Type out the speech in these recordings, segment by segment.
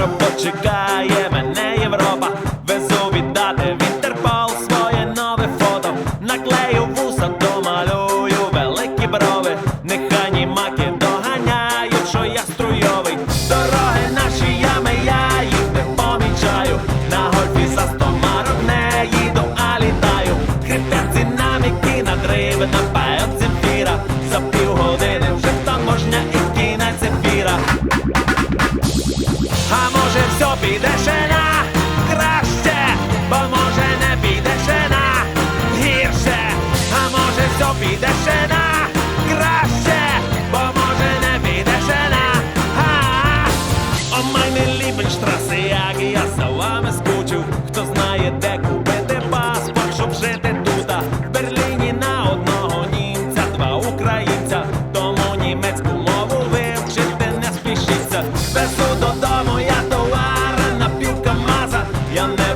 Європу чекає мене Європа. підешена, краще, бо може не підешена. О май не ліпить штраси, як я за вами скучив. Хто знає, де купити паспорт, щоб жити. В Берліні на одного німця, два українця, тому німецьку мову вивчити не спішіться. Везу додому я товара на пів. Я не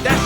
that